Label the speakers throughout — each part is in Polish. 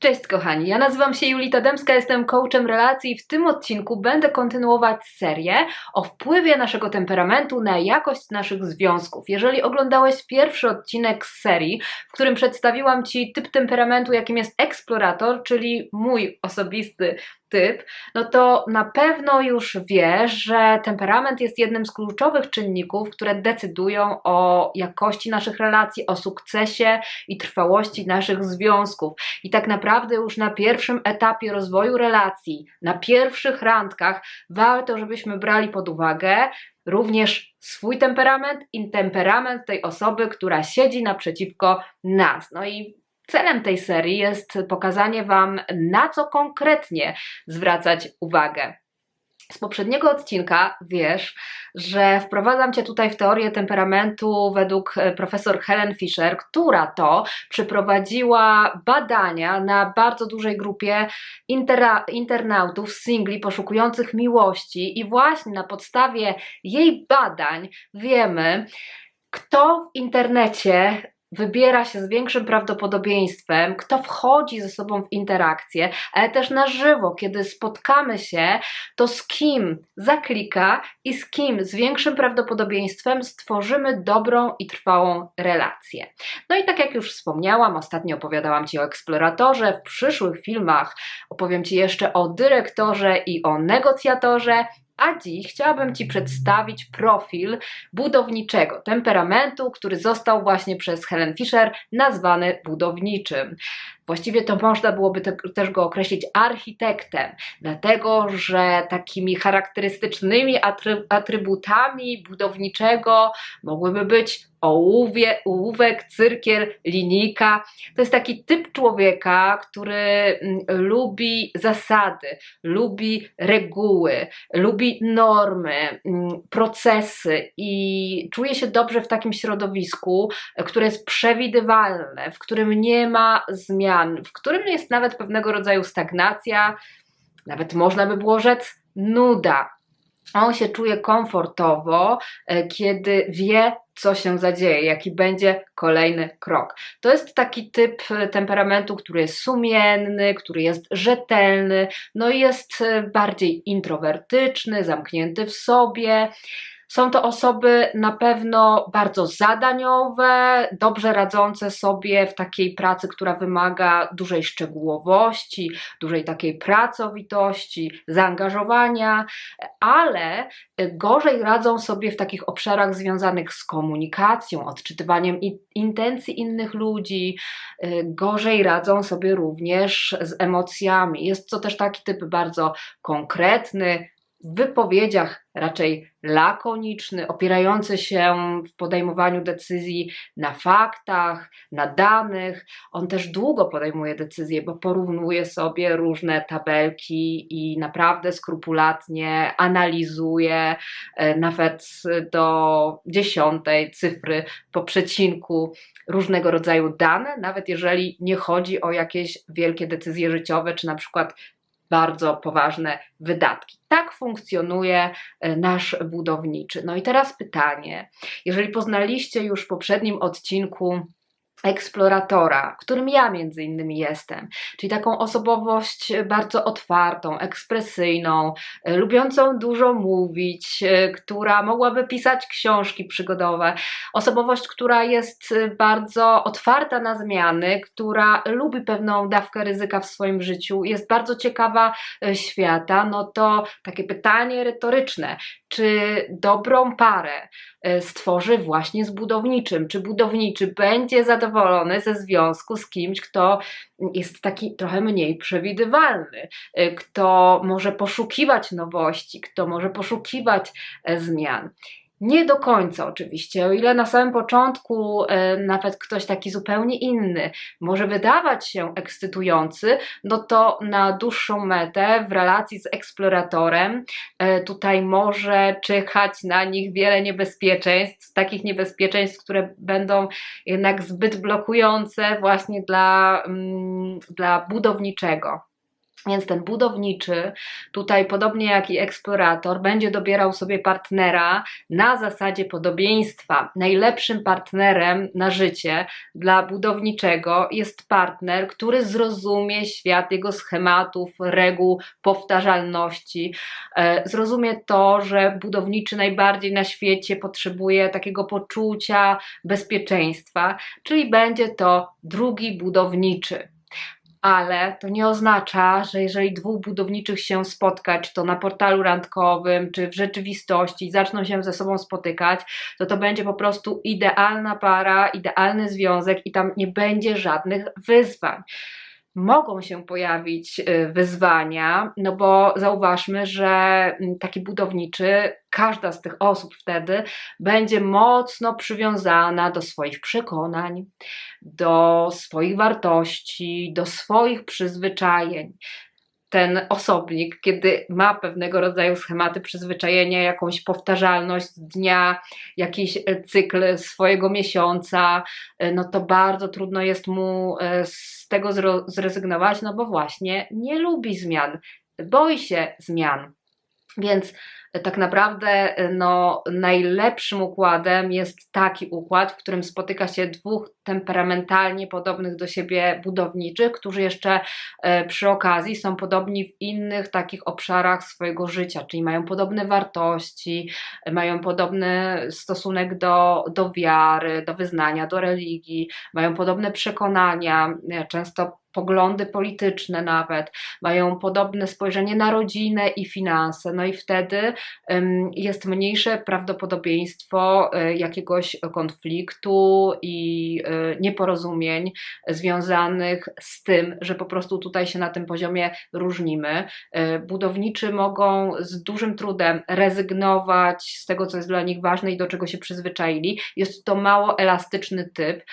Speaker 1: Cześć kochani, ja nazywam się Julita Demska, jestem coachem relacji i w tym odcinku będę kontynuować serię o wpływie naszego temperamentu na jakość naszych związków. Jeżeli oglądałeś pierwszy odcinek z serii, w którym przedstawiłam Ci typ temperamentu, jakim jest eksplorator, czyli mój osobisty typ, no to na pewno już wiesz, że temperament jest jednym z kluczowych czynników, które decydują o jakości naszych relacji, o sukcesie i trwałości naszych związków. I tak naprawdę już na pierwszym etapie rozwoju relacji, na pierwszych randkach, warto, żebyśmy brali pod uwagę również swój temperament i temperament tej osoby, która siedzi naprzeciwko nas. No i Celem tej serii jest pokazanie Wam, na co konkretnie zwracać uwagę. Z poprzedniego odcinka wiesz, że wprowadzam Cię tutaj w teorię temperamentu według e, profesor Helen Fisher, która to przeprowadziła badania na bardzo dużej grupie intera, internautów, singli poszukujących miłości, i właśnie na podstawie jej badań wiemy, kto w internecie wybiera się z większym prawdopodobieństwem, kto wchodzi ze sobą w interakcję, ale też na żywo, kiedy spotkamy się, to z kim zaklika i z kim z większym prawdopodobieństwem stworzymy dobrą i trwałą relację. No i tak jak już wspomniałam, ostatnio opowiadałam Ci o eksploratorze, w przyszłych filmach opowiem Ci jeszcze o dyrektorze i o negocjatorze, a dziś chciałabym Ci przedstawić profil budowniczego temperamentu, który został właśnie przez Helen Fisher nazwany budowniczym. Właściwie to można byłoby te, też go określić architektem, dlatego że takimi charakterystycznymi atry, atrybutami budowniczego mogłyby być ołówie, ołówek, cyrkiel, linijka. To jest taki typ człowieka, który mm, lubi zasady, lubi reguły, lubi normy, mm, procesy i czuje się dobrze w takim środowisku, które jest przewidywalne, w którym nie ma zmian stan, w którym jest nawet pewnego rodzaju stagnacja, nawet można by było rzec nuda. On się czuje komfortowo, e, kiedy wie, co się zadzieje, jaki będzie kolejny krok. To jest taki typ e, temperamentu, który jest sumienny, który jest rzetelny, no i jest e, bardziej introwertyczny, zamknięty w sobie. Są to osoby na pewno bardzo zadaniowe, dobrze radzące sobie w takiej pracy, która wymaga dużej szczegółowości, dużej takiej pracowitości, zaangażowania, ale gorzej radzą sobie w takich obszarach związanych z komunikacją, odczytywaniem intencji innych ludzi, gorzej radzą sobie również z emocjami. Jest to też taki typ bardzo konkretny, wypowiedziach raczej lakoniczny, opierający się w podejmowaniu decyzji na faktach, na danych. On też długo podejmuje decyzje, bo porównuje sobie różne tabelki i naprawdę skrupulatnie analizuje e, nawet do dziesiątej cyfry po przecinku różnego rodzaju dane, nawet jeżeli nie chodzi o jakieś wielkie decyzje życiowe, czy na przykład bardzo poważne wydatki. Tak funkcjonuje e, nasz budowniczy. No i teraz pytanie: jeżeli poznaliście już w poprzednim odcinku eksploratora, którym ja między innymi jestem, czyli taką osobowość bardzo otwartą, ekspresyjną, e, lubiącą dużo mówić, e, która mogłaby pisać książki przygodowe, osobowość, która jest e, bardzo otwarta na zmiany, która lubi pewną dawkę ryzyka w swoim życiu, jest bardzo ciekawa świata, no to takie pytanie retoryczne, czy dobrą parę stworzy właśnie z budowniczym, czy budowniczy będzie zadowolony ze związku z kimś, kto jest taki trochę mniej przewidywalny, y, kto może poszukiwać nowości, kto może poszukiwać e, zmian. Nie do końca oczywiście, o ile na samym początku e, nawet ktoś taki zupełnie inny może wydawać się ekscytujący, no to na dłuższą metę w relacji z eksploratorem e, tutaj może czyhać na nich wiele niebezpieczeństw, takich niebezpieczeństw, które będą jednak zbyt blokujące właśnie dla, mm, dla budowniczego. Więc ten budowniczy, tutaj podobnie jak i eksplorator, będzie dobierał sobie partnera na zasadzie podobieństwa. Najlepszym partnerem na życie dla budowniczego jest partner, który zrozumie świat jego schematów, reguł, powtarzalności. E, zrozumie to, że budowniczy najbardziej na świecie potrzebuje takiego poczucia bezpieczeństwa, czyli będzie to drugi budowniczy ale to nie oznacza, że jeżeli dwóch budowniczych się spotkać, to na portalu randkowym, czy w rzeczywistości zaczną się ze sobą spotykać, to to będzie po prostu idealna para, idealny związek i tam nie będzie żadnych wyzwań. Mogą się pojawić y, wyzwania, no bo zauważmy, że mm, taki budowniczy, każda z tych osób wtedy będzie mocno przywiązana do swoich przekonań, do swoich wartości, do swoich przyzwyczajeń ten osobnik, kiedy ma pewnego rodzaju schematy przyzwyczajenia, jakąś powtarzalność dnia, jakiś e, cykl swojego miesiąca, e, no to bardzo trudno jest mu e, z tego zrezygnować, no bo właśnie nie lubi zmian, boi się zmian. Więc tak naprawdę no, najlepszym układem jest taki układ, w którym spotyka się dwóch temperamentalnie podobnych do siebie budowniczych, którzy jeszcze e, przy okazji są podobni w innych takich obszarach swojego życia, czyli mają podobne wartości, mają podobny stosunek do, do wiary, do wyznania, do religii, mają podobne przekonania, e, często poglądy polityczne nawet, mają podobne spojrzenie na rodzinę i finanse, no i wtedy jest mniejsze prawdopodobieństwo um, jakiegoś konfliktu i um, nieporozumień związanych z tym, że po prostu tutaj się na tym poziomie różnimy. Budowniczy mogą z dużym trudem rezygnować z tego, co jest dla nich ważne i do czego się przyzwyczaili. Jest to mało elastyczny typ,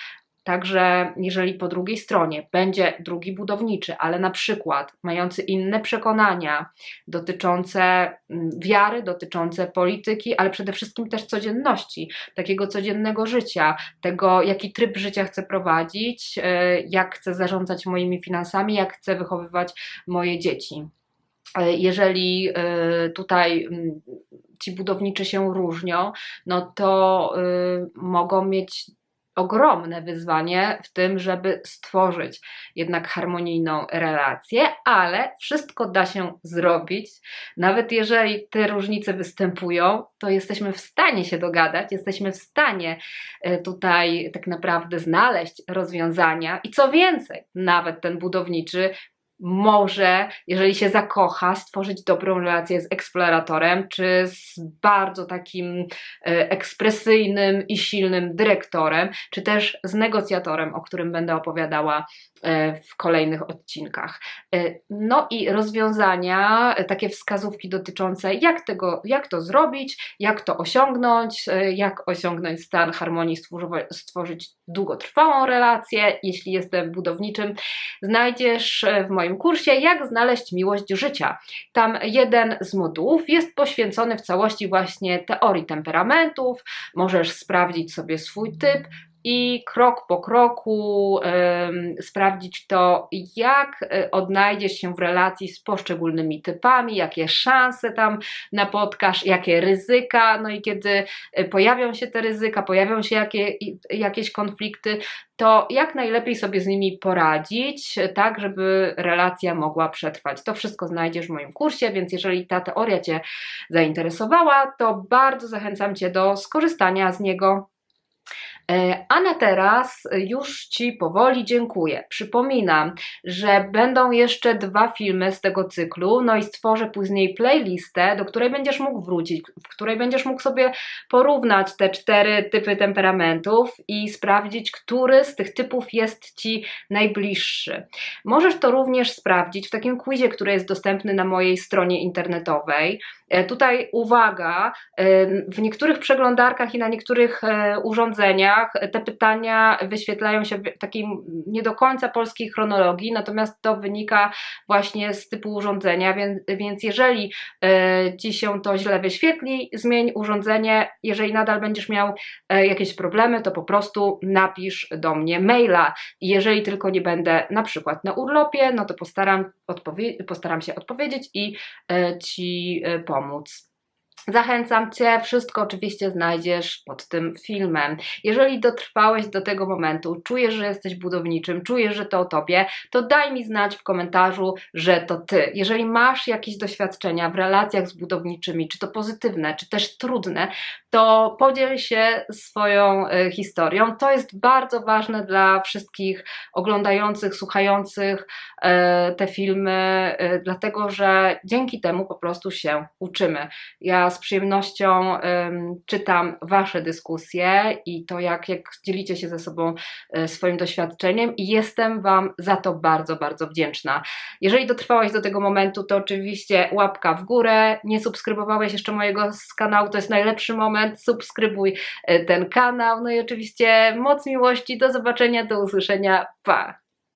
Speaker 1: Także jeżeli po drugiej stronie będzie drugi budowniczy, ale na przykład mający inne przekonania dotyczące mm, wiary, dotyczące polityki, ale przede wszystkim też codzienności, takiego codziennego życia, tego jaki tryb życia chcę prowadzić, e, jak chcę zarządzać moimi finansami, jak chcę wychowywać moje dzieci. E, jeżeli e, tutaj mm, ci budowniczy się różnią, no to mogą mieć ogromne wyzwanie w tym, żeby stworzyć jednak harmonijną relację, ale wszystko da się zrobić. Nawet jeżeli te różnice występują, to jesteśmy w stanie się dogadać, jesteśmy w stanie e, tutaj tak naprawdę znaleźć rozwiązania i co więcej, nawet ten budowniczy może, jeżeli się zakocha, stworzyć dobrą relację z eksploratorem, czy z bardzo takim e, ekspresyjnym i silnym dyrektorem, czy też z negocjatorem, o którym będę opowiadała E, w kolejnych odcinkach. E, no i rozwiązania, takie wskazówki dotyczące jak, tego, jak to zrobić, jak to osiągnąć, jak osiągnąć stan harmonii, stworzyć długotrwałą relację, jeśli jestem budowniczym, znajdziesz w moim kursie Jak znaleźć miłość życia. Tam jeden z modułów jest poświęcony w całości właśnie teorii temperamentów. Możesz sprawdzić sobie swój typ, i krok po kroku sprawdzić to, jak e, odnajdziesz się w relacji z poszczególnymi typami, jakie szanse tam napotkasz, jakie ryzyka, no i kiedy e, pojawią się te ryzyka, pojawią się jakie, jakieś konflikty, to jak najlepiej sobie z nimi poradzić, tak, żeby relacja mogła przetrwać. To wszystko znajdziesz w moim kursie, więc jeżeli ta teoria Cię zainteresowała, to bardzo zachęcam Cię do skorzystania z niego. E, a na teraz już Ci powoli dziękuję. Przypominam, że będą jeszcze dwa filmy z tego cyklu, no i stworzę później playlistę, do której będziesz mógł wrócić, w której będziesz mógł sobie porównać te cztery typy temperamentów i sprawdzić, który z tych typów jest Ci najbliższy. Możesz to również sprawdzić w takim quizie, który jest dostępny na mojej stronie internetowej. E, tutaj uwaga, e, w niektórych przeglądarkach i na niektórych urządzeniach te pytania wyświetlają się w takiej nie do końca polskiej chronologii, natomiast to wynika właśnie z typu urządzenia, więc, więc jeżeli e, Ci się to źle wyświetli, zmień urządzenie. Jeżeli nadal będziesz miał e, jakieś problemy, to po prostu napisz do mnie maila. Jeżeli tylko nie będę na przykład na urlopie, no to postaram, odpowie- postaram się odpowiedzieć i e, Ci pomóc. Zachęcam Cię, wszystko oczywiście znajdziesz pod tym filmem. Jeżeli dotrwałeś do tego momentu, czujesz, że jesteś budowniczym, czujesz, że to o Tobie, to daj mi znać w komentarzu, że to Ty. Jeżeli masz jakieś doświadczenia w relacjach z budowniczymi, czy to pozytywne, czy też trudne, to podziel się swoją y, historią. To jest bardzo ważne dla wszystkich oglądających, słuchających y, te filmy, y, dlatego że dzięki temu po prostu się uczymy. Ja z przyjemnością czytam Wasze dyskusje i to, jak, jak dzielicie się ze sobą e, swoim doświadczeniem, i jestem Wam za to bardzo, bardzo wdzięczna. Jeżeli dotrwałeś do tego momentu, to oczywiście łapka w górę. Nie subskrybowałeś jeszcze mojego kanału, to jest najlepszy moment. Subskrybuj e, ten kanał. No i oczywiście moc miłości. Do zobaczenia, do usłyszenia. Pa!